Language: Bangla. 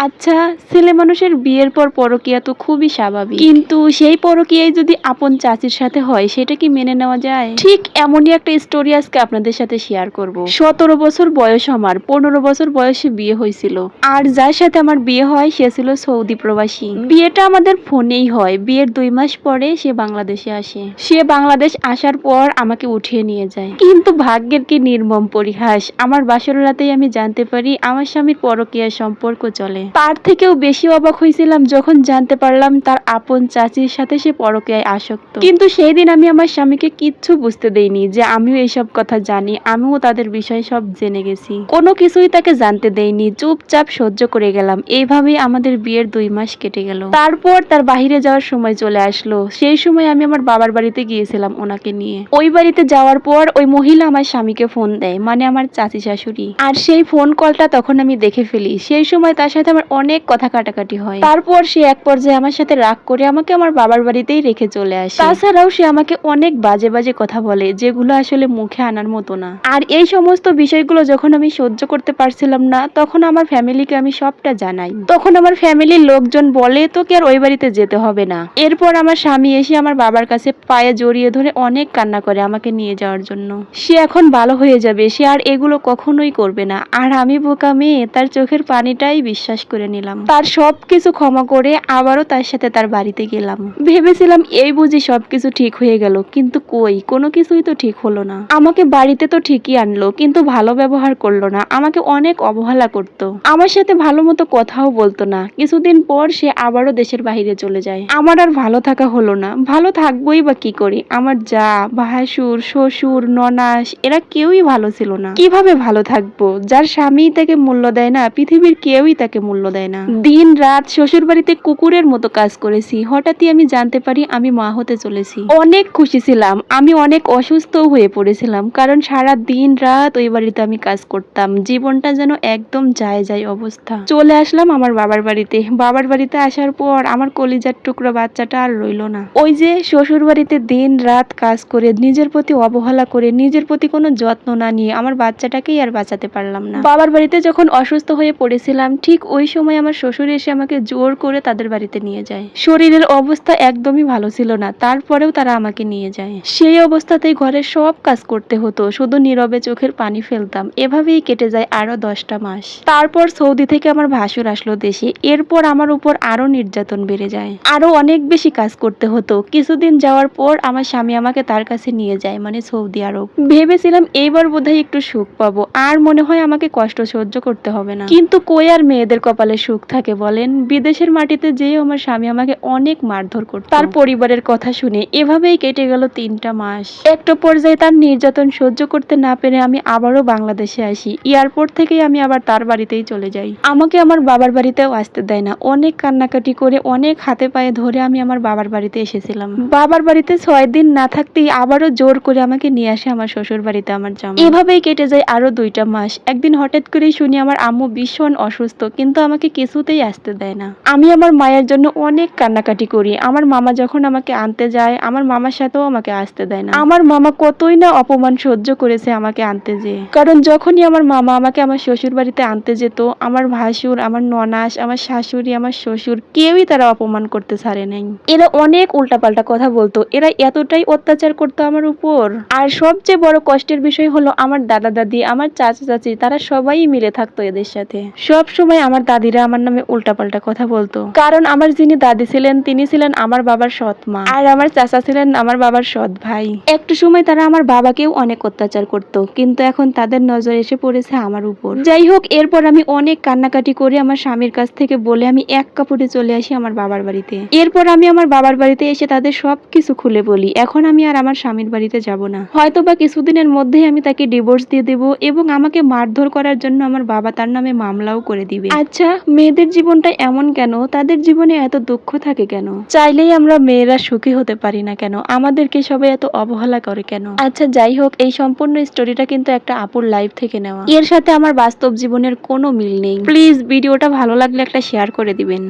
আচ্ছা ছেলে মানুষের বিয়ের পর পরকিয়া তো খুবই স্বাভাবিক। কিন্তু সেই পরকিয়াই যদি আপন চাচির সাথে হয়, সেটা কি মেনে নেওয়া যায়? ঠিক এমনই একটা স্টোরি আজকে আপনাদের সাথে শেয়ার করব। সতেরো বছর বয়স আমার, পনেরো বছর বয়সে বিয়ে হয়েছিল। আর যার সাথে আমার বিয়ে হয়, সে ছিল সৌদি প্রবাসী। বিয়েটা আমাদের ফোনেই হয়। বিয়ের দুই মাস পরে সে বাংলাদেশে আসে। সে বাংলাদেশ আসার পর আমাকে উঠিয়ে নিয়ে যায়। কিন্তু ভাগ্যের কি নির্মম পরিহাস, আমার বাসর রাতেই আমি জানতে পারি আমার স্বামীর পরকীয়া সম্পর্ক চলে। তার থেকেও বেশি অবাক হয়েছিলাম যখন জানতে পারলাম তার আপন চাচির সাথে সে পরকীয়ায় আসক্ত। কিন্তু সেই দিন আমি আমার স্বামীকে কিচ্ছু বুঝতে দেইনি যে আমিও এইসব কথা জানি, আমিও তাদের বিষয় সব জেনে গেছি। কোনো কিছুই তাকে জানতে দেইনি, চুপচাপ সহ্য করে গেলাম। এইভাবেই আমাদের বিয়ের দুই মাস কেটে গেল। তারপর তার বাহিরে যাওয়ার সময় চলে আসলো। সেই সময় আমি আমার বাবার বাড়িতে গিয়েছিলাম ওনাকে নিয়ে। ওই বাড়িতে যাওয়ার পর ওই মহিলা আমার স্বামীকে ফোন দেয় মানে আমার চাচি শাশুড়ি। আর সেই ফোন কলটা তখন আমি দেখে ফেলি। সেই সময় তার সাথে অনেক কথা কাটাকাটি হয়। তারপর সে এক পর্যায়ে আমার সাথে রাগ করে আমাকে আমার বাবার বাড়িতেই রেখে চলে আসে। তাছাড়াও সে আমাকে অনেক বাজে বাজে কথা বলে যেগুলো আসলে মুখে আনার মতো না। আর এই সমস্ত বিষয়গুলো যখন আমি সহ্য করতে পারছিলাম না তখন আমার ফ্যামিলিকে আমি সবটা জানাই। তখন আমার ফ্যামিলির লোকজন বলে তোকে আর ওই বাড়িতে যেতে হবে না। এরপর আমার স্বামী এসে আমার বাবার কাছে পায়ে জড়িয়ে ধরে অনেক কান্না করে আমাকে নিয়ে যাওয়ার জন্য। সে এখন ভালো হয়ে যাবে সে আর এগুলো কখনোই করবে না। আর আমি বোকা মেয়ে তার চোখের পানিটাই বিশ্বাস করে নিলাম। তার সব কিছু ক্ষমা করে আবারও তার সাথে তার বাড়িতে গেলাম। ভেবেছিলাম এই বুঝি সবকিছু ঠিক হয়ে গেল, কিন্তু কই? কোনো কিছুই তো ঠিক হলো না। আমাকে বাড়িতে তো ঠিকই আনলো, কিন্তু ভালো ব্যবহার করল না। আমাকে অনেক অবহেলা করতো। আমার সাথে ভালো মতো কথাও বলতো না। কিছুদিন পর সে আবারও দেশের বাইরে চলে যায়। আমার আর ভালো থাকা হলো না। ভালো থাকবোই বা কি করে? আমার যা, ভাসুর, শ্বশুর, ননাস, এরা কেউই ভালো ছিল না। কীভাবে ভালো থাকব? যার স্বামী তাকে মূল্য দেয় না, পৃথিবীর কেউই তাকে মূল্য দেয় না। দিন রাত শ্বশুর বাড়িতে কুকুরের মতো কাজ করেছি। হঠাৎই আমি জানতে পারি আমি মা হতে চলেছি। অনেক খুশি ছিলাম। আমি অনেক অসুস্থ হয়ে পড়েছিলাম কারণ সারা দিন রাত ওই বাড়িতে আমি কাজ করতাম। জীবনটা যেন একদম যায় যায় অবস্থা। চলে আসলাম আমার বাবার বাড়িতে। বাবার বাড়িতে আসার পর আমার কলিজার টুকরো বাচ্চাটা আর রইল না। ওই যে শ্বশুর বাড়িতে দিন রাত কাজ করে, নিজের প্রতি অবহেলা করে, নিজের প্রতি কোনো যত্ন না নিয়ে আমার বাচ্চাটাকেই আর বাঁচাতে পারলাম না। বাবার বাড়িতে যখন অসুস্থ হয়ে পড়েছিলাম, ঠিক ওই সময় আমার শ্বশুর এসে আমাকে জোর করে তাদের বাড়িতে নিয়ে যায়। শরীরের অবস্থা একদমই ভালো ছিল না, তারপরেও তারা আমাকে নিয়ে যায়। সেই অবস্থাতেই ঘরের সব কাজ করতে হতো, শুধু নীরবে চোখের পানি ফেলতাম, এভাবেই কেটে যায় আরও দশটা মাস। তারপর সৌদি থেকে আমার ভাসুর আসলো দেশে, এরপর আমার উপর আরও নির্যাতন বেড়ে যায়। আরও অনেক বেশি কাজ করতে হতো, কিছুদিন যাওয়ার পর আমার স্বামী আমাকে তার কাছে নিয়ে যায় মানে সৌদি আরব। ভেবেছিলাম এইবার বোধহয় একটু সুখ পাবো, আর মনে হয় আমাকে কষ্ট সহ্য করতে হবে না। কিন্তু কই আর মেয়েদের কপালে সুখ থাকে বলেন বিদেশের মাটিতে যেয়ে আমার স্বামী আমাকে অনেক মারধর করত। তার পরিবারের কথা শুনে এভাবেই কেটে গেল তিনটা মাস। একটা পর্যায়ে তার নির্যাতন সহ্য করতে না পেরে আমি আবারও বাংলাদেশে আসি। এয়ারপোর্ট থেকেই আমি আবার তার বাড়িতেই চলে যাই। আমাকে আমার বাবার বাড়িতেও আসতে দেয় না। অনেক কান্নাকাটি করে অনেক হাতে পায়ে ধরে আমি আমার বাবার বাড়িতে এসেছিলাম। বাবার বাড়িতে ছয় দিন না থাকতেই আবারও জোর করে আমাকে নিয়ে আসে আমার শ্বশুর বাড়িতে আমার জামা এভাবেই কেটে যায় আরও দুইটা মাস। একদিন হঠাৎ করেই শুনি আমার আম্মু ভীষণ অসুস্থ কিন্তু আমাকে কিছুতেই আসতে দেয় না। আমি আমার মায়ের জন্য অনেক কান্নাকাটি করি। আমার মামা যখন আমাকে আনতে যায়, আমার মামার সাথেও আমাকে আসতে দেয় না। আমার মামা কতই না অপমান সহ্য করেছে আমাকে আনতে যেয়ে। কারণ যখনই আমার মামা আমাকে আমার শ্বশুর বাড়িতে আনতে যেত, আমার ভাসুর, আমার ননাস, আমার শাশুড়ি, আমার শ্বশুর, কেউই তারা অপমান করতে ছাড়ে নাই। এরা অনেক উল্টাপাল্টা কথা বলতো। এরা এতটাই অত্যাচার করতো আমার উপর। আর সবচেয়ে বড় কষ্টের বিষয় হলো আমার দাদা দাদি আমার চাচা চাচি তারা সবাই মিলে থাকতো এদের সাথে। সব সময় আমার দাদিরা আমার নামে উল্টাপাল্টা কথা বলতো। কারণ আমার যিনি দাদি ছিলেন, তিনি ছিলেন আমার বাবার সৎ মা। আর আমার চাচা ছিলেন আমার বাবার সৎ ভাই। একটু সময় তারা আমার বাবাকেও অনেক অত্যাচার করত, কিন্তু এখন তাদের নজর এসে পড়েছে আমার উপর। যাই হোক, এরপর আমি অনেক কান্নাকাটি করে আমার স্বামীর কাছ থেকে বলে আমি এক কাপড়ে চলে আসি আমার বাবার বাড়িতে। এরপর আমি আমার বাবার বাড়িতে এসে তাদের সবকিছু খুলে বলি। এখন আমি আর আমার স্বামীর বাড়িতে যাব না। হয়তো বা কিছুদিনের মধ্যেই আমি তাকে ডিভোর্স দিয়ে দেব এবং আমাকে মারধর করার জন্য আমার বাবা তার নামে মামলাও করে দিবে। আচ্ছা মেয়েদের জীবনটা এমন কেন? তাদের জীবনে এত দুঃখ থাকে কেন? চাইলেই আমরা মেয়েরা সুখী হতে পারি না কেন? আমাদেরকে সবাই এত অবহেলা করে কেন? আচ্ছা যাই হোক, এই সম্পূর্ণ স্টোরিটা কিন্তু একটা আপুর লাইফ থেকে নেওয়া। এর সাথে আমার বাস্তব জীবনের কোনো মিল নেই। প্লিজ ভিডিওটা ভালো লাগলে একটা শেয়ার করে দিবেন।